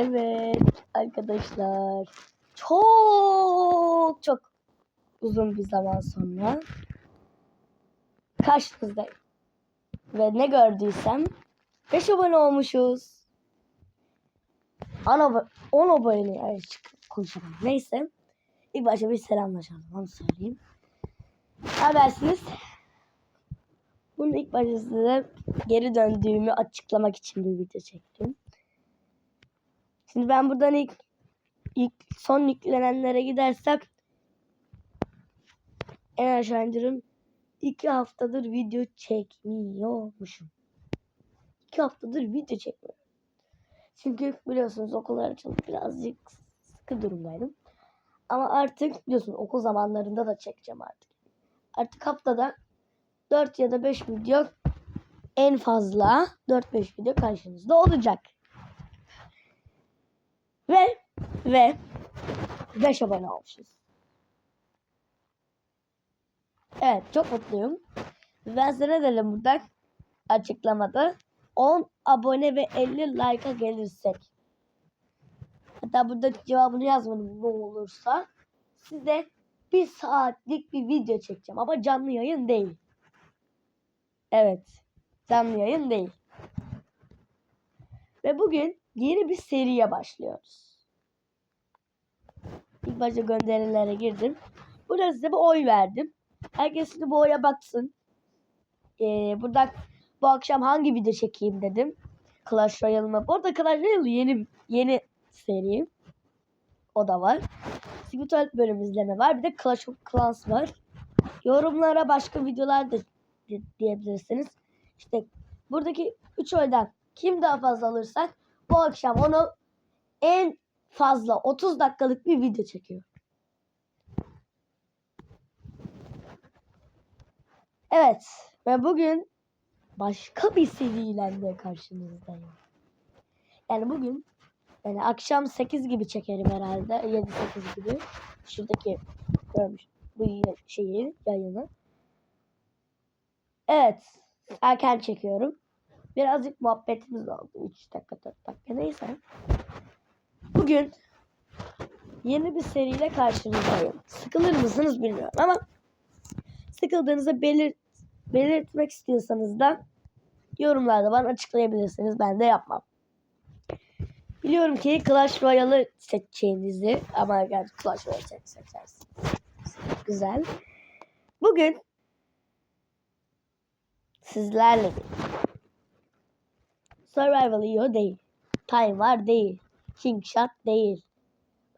Evet arkadaşlar. Çok çok uzun bir zaman sonra karşınızdayım. Ve ne gördüysem 5 abone olmuşuz. 10 abone, 10 abone yani konuşamam. Neyse. İlk başta bir selamlaşalım. Onu söyleyeyim. Habersiniz. Bunu ilk başta size geri döndüğümü açıklamak için bir video çektim. Şimdi ben buradan ilk, ilk son yüklenenlere gidersek en aşağı indirim. İki haftadır video çekmiyormuşum. İki haftadır video çekmiyorum. Çünkü biliyorsunuz okullar açıldı birazcık sıkı durumdaydım. Ama artık biliyorsunuz okul zamanlarında da çekeceğim artık. Artık haftada 4 ya da 5 video en fazla 4-5 video karşınızda olacak. Ve ve 5 abone olmuşuz. Evet çok mutluyum. Ben size ne dedim burada açıklamada 10 abone ve 50 like'a gelirsek. Hatta burada cevabını yazmadım ne olursa size bir saatlik bir video çekeceğim ama canlı yayın değil. Evet. Canlı yayın değil. Ve bugün yeni bir seriye başlıyoruz. İlk başta gönderilere girdim. Burada size bir oy verdim. Herkes bu oya baksın. Ee, burada bu akşam hangi video çekeyim dedim. Clash Royale'ıma. Bu arada Clash Royale yeni yeni seri. O da var. Secret bölüm izleme var. Bir de Clash of Clans var. Yorumlara başka videolar da di- diyebilirsiniz. İşte buradaki 3 oydan kim daha fazla alırsak bu akşam onu en fazla 30 dakikalık bir video çekiyor. Evet ve bugün başka bir seriyle de karşınızdayım. Yani bugün yani akşam 8 gibi çekerim herhalde. 7-8 gibi. Şuradaki görmüş bu şeyi yayını. Evet. Erken çekiyorum. Birazcık muhabbetimiz oldu. 3 dakika 4 dakika neyse. Bugün yeni bir seriyle karşınızdayım. Sıkılır mısınız bilmiyorum ama sıkıldığınızı belirt belirtmek istiyorsanız da yorumlarda bana açıklayabilirsiniz. Ben de yapmam. Biliyorum ki Clash Royale'ı seçeceğinizi ama yani Clash Royale seç- seçersiniz. Güzel. Bugün sizlerle bir Survival EO değil. Time var değil. King Shot değil.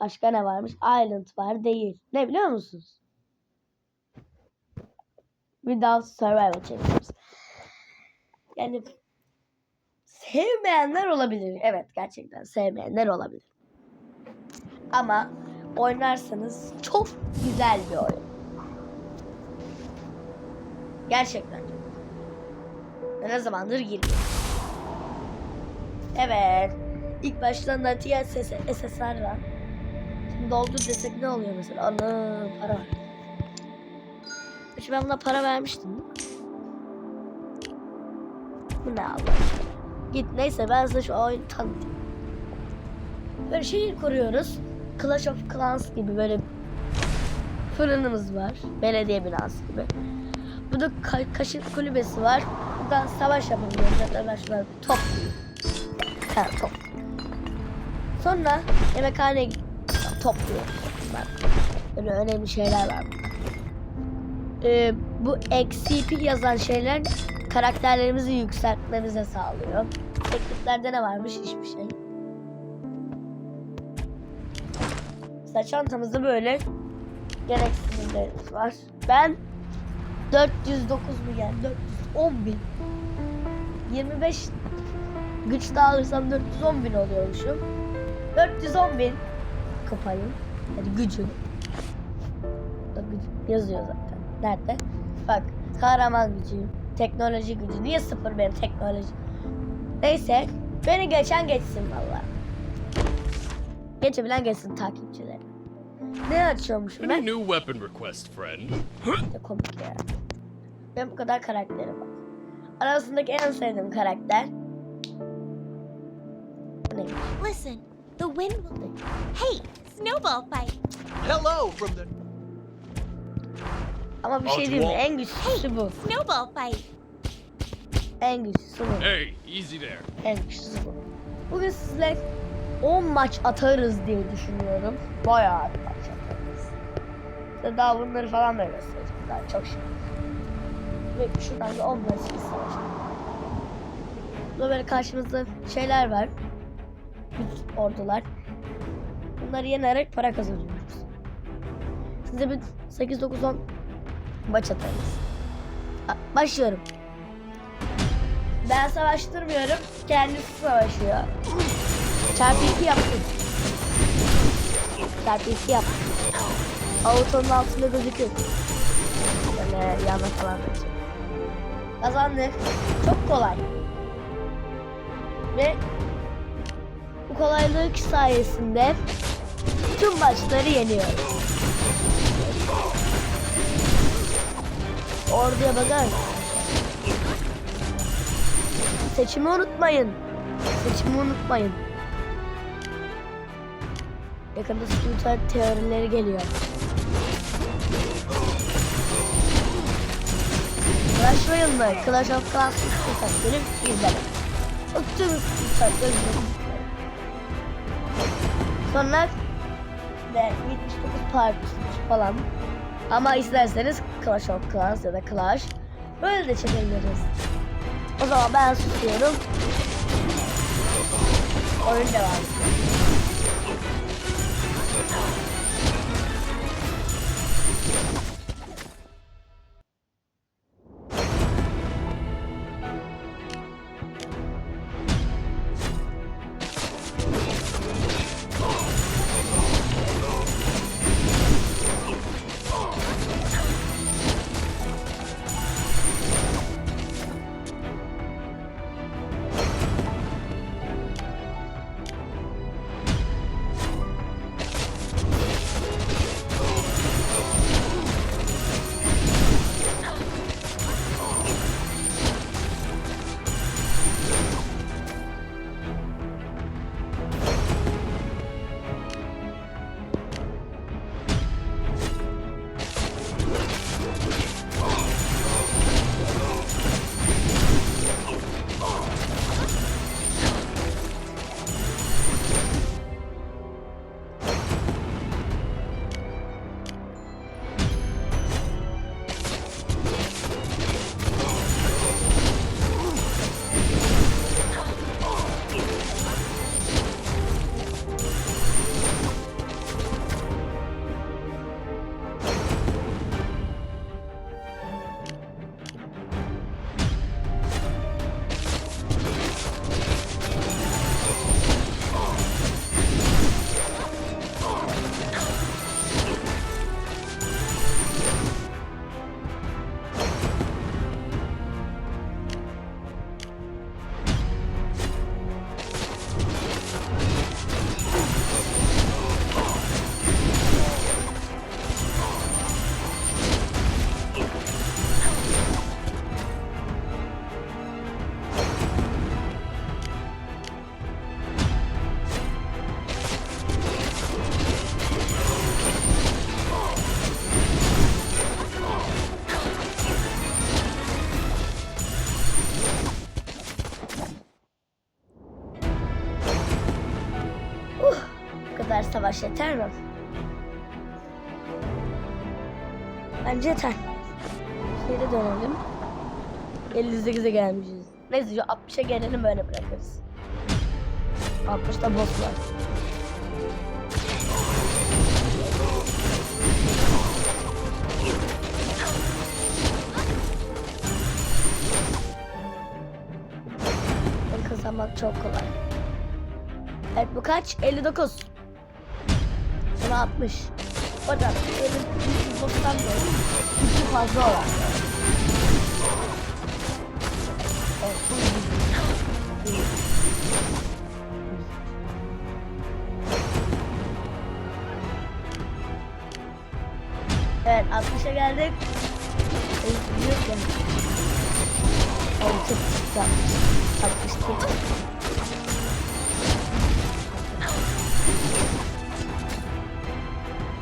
Başka ne varmış? Island var değil. Ne biliyor musunuz? Without Survival çekiyoruz. Yani sevmeyenler olabilir. Evet gerçekten sevmeyenler olabilir. Ama oynarsanız çok güzel bir oyun. Gerçekten. Ben ne zamandır girmiyorum. Evet. İlk baştan da TSS SSR var. Şimdi doldur desek ne oluyor mesela? Ana para var. Ben buna para vermiştim? Bu ne Allah? Git neyse ben size şu oyunu tanıtayım. Böyle şehir kuruyoruz. Clash of Clans gibi böyle fırınımız var. Belediye binası gibi. Burada ka- kaşık kulübesi var. Buradan savaş yapabiliyoruz. Ben şunları toplayayım. Top. Sonra yemekhaneye topluyoruz. Bak böyle önemli şeyler var. Ee, bu XCP yazan şeyler karakterlerimizi yükseltmemize sağlıyor. Tekniklerde ne varmış? Hiçbir şey. Mesela çantamızda böyle gereksizliklerimiz var. Ben 409 mu geldi? 410 bin. 25 güç daha alırsam 410 bin oluyormuşum. 410 bin kupayım. Yani gücüm. Yazıyor zaten. Nerede? Bak kahraman gücü, teknoloji gücü. Niye sıfır benim teknoloji? Neyse beni geçen geçsin valla. Geçebilen geçsin takipçileri. Ne açıyormuşum ben? new weapon request, friend? de komik ya. Ben bu kadar karakterim var. Arasındaki en sevdiğim karakter. Neymiş? Listen, The wind will. Hey, snowball fight. Hello from the. Ama bir şey diyeyim mi? En güçlüsü bu. Snowball fight. En güçlüsü bu. Hey, easy there. En güçlüsü bu. Bugün sizle 10 maç atarız diye düşünüyorum. Bayağı bir maç atarız. Size daha bunları falan da göstereceğim. Daha çok şey. Ve şuradan da 10 maç savaşalım. Burada böyle karşımızda şeyler var. Büyük ordular. Bunları yenerek para kazanıyoruz. Size bir 8-9-10 maç atarız. Başlıyorum. Ben savaştırmıyorum. Kendisi savaşıyor. Çarpı 2 yaptım. Çarpı 2 yaptım. Avutonun altında gözüküyor. Böyle yana falan şey. Kazandık. Çok kolay. Ve bu kolaylık sayesinde tüm maçları yeniyoruz. Orduya bakar? Seçimi unutmayın. Seçimi unutmayın. Yakında scooter teorileri geliyor. Clash Royale'da Clash of Clans scooter benim izledim. O tüm scooter'ları izledim. Sonra de 79 part falan. Ama isterseniz Clash of Clans ya da Clash böyle de çekebiliriz. O zaman ben susuyorum. Oyun devam ediyor. Savaş yeter mi? Bence yeter. Geri dönelim. 58'e gelmişiz. Neyse şu 60'a gelelim böyle bırakırız. 60'da boss var. Kazanmak çok kolay. Evet bu kaç? 59. 60. O da benim 190 değil. Gücü fazla olan. Evet bu yüz. Evet 60'a geldik. Yok. Oh, çok güzel. 60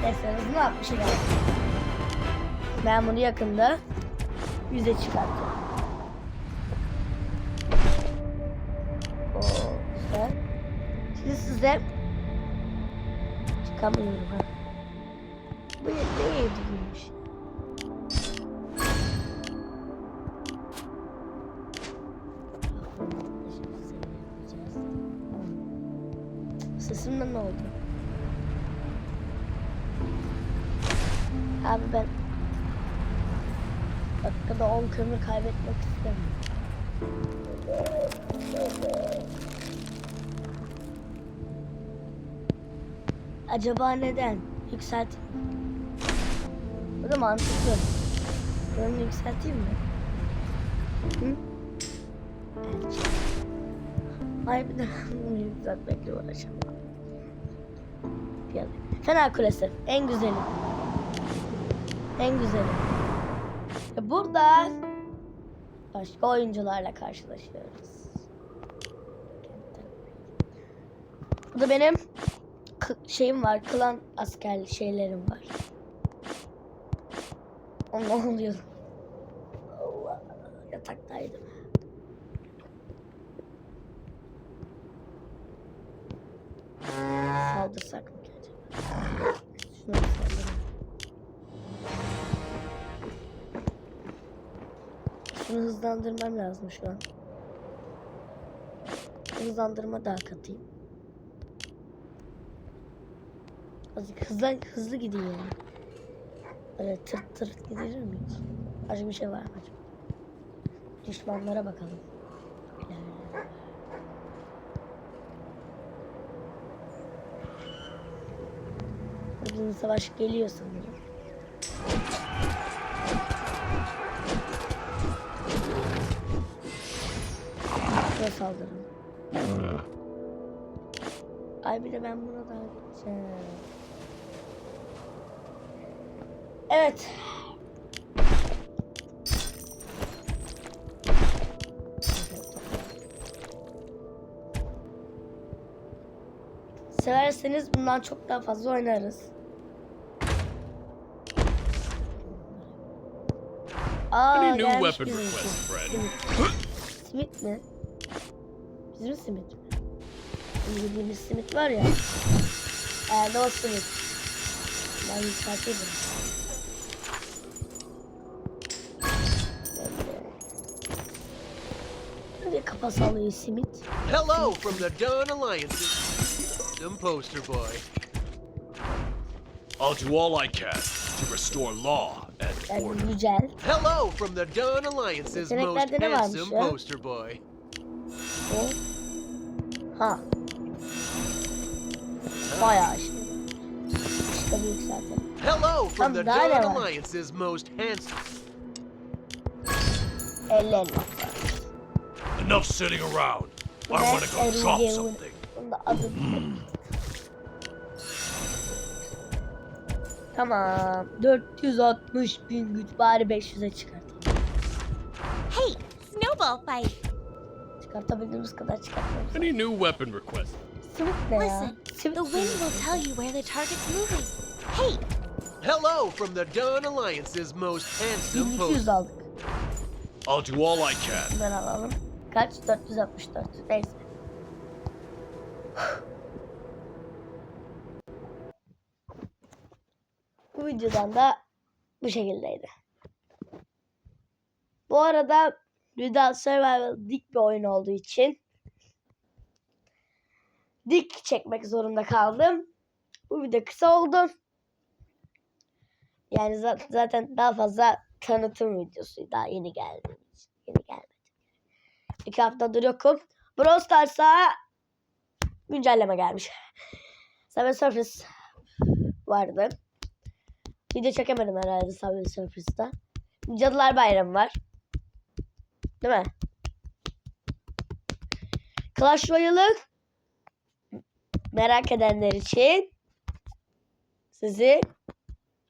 en azından 60'a geldi. Ben bunu yakında 100'e çıkartıyorum. Oo, güzel. Şimdi size çıkamıyorum. Bu ne ne Abi ben dakikada 10 kömür kaybetmek istemiyorum. Acaba neden? Yükselt. Bu da mantıklı. Bunu yükselteyim mi? Hı? Harbiden bunu yükseltmekle uğraşamam. Fener Kulesi. En güzeli. En güzeli. Ve burada başka oyuncularla karşılaşıyoruz. Bu da benim şeyim var. Klan asker şeylerim var. O ne oluyor? Allah, yataktaydım. Hızlandırmam lazım şu an. Hızlandırma daha katayım. Azıcık hızlı, hızlı gideyim yani. Böyle tırt tırt gidilir mi? Acı bir şey var mı acaba? Düşmanlara bakalım. İlerle. Bizim savaş geliyor sanırım. Şuraya saldırın. Ay bir de ben buna daha gideceğim. Evet. Severseniz bundan çok daha fazla oynarız. Aa, Any new gelmiş weapon için. Fred? Simit mi? Bizim simit mi? Bizim bildiğimiz simit var ya. Ee, o simit. Ben yükselteyim. Hadi kafa sallıyor simit. Hello from the Dawn Alliances. Some poster boy. I'll do all I can to restore law and order. güzel. Hello from the Dawn Alliance's most handsome poster boy. O. Ha. Bayağı işte. Çıkanı yükseltelim. Hello from the Dawn? Alliance's most handsome. 50 elma. Enough sitting around. I want to go chop something. Adı. Tamam. 460 bin güç bari 500'e çıkartayım. Hey, snowball fight. Çıkartabildiğimiz kadar çıkartmalıyız. Any new weapon requests? Simit ne ya? Listen, the wind will tell you where the target's moving. Hey, Hello from the Dawn Alliance's most handsome 1200 poster. aldık. I'll do all I can. Bunları alalım. Kaç? 464. Neyse. Bu videodan da bu şekildeydi. Bu arada Rüda Survival dik bir oyun olduğu için dik çekmek zorunda kaldım. Bu video kısa oldu. Yani za- zaten daha fazla tanıtım videosu daha yeni geldi. Yeni gelmedi. İki haftadır yokum. Brawl Stars'a güncelleme gelmiş. Subway Surface vardı. Video çekemedim herhalde Subway Surface'da. Cadılar Bayramı var. Değil mi? Clash Royale'ı merak edenler için sizi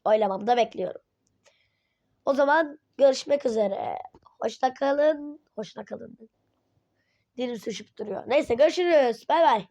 oylamamda bekliyorum. O zaman görüşmek üzere. Hoşça kalın. Hoşça kalın. Dilim sürüşüp duruyor. Neyse görüşürüz. Bay bay.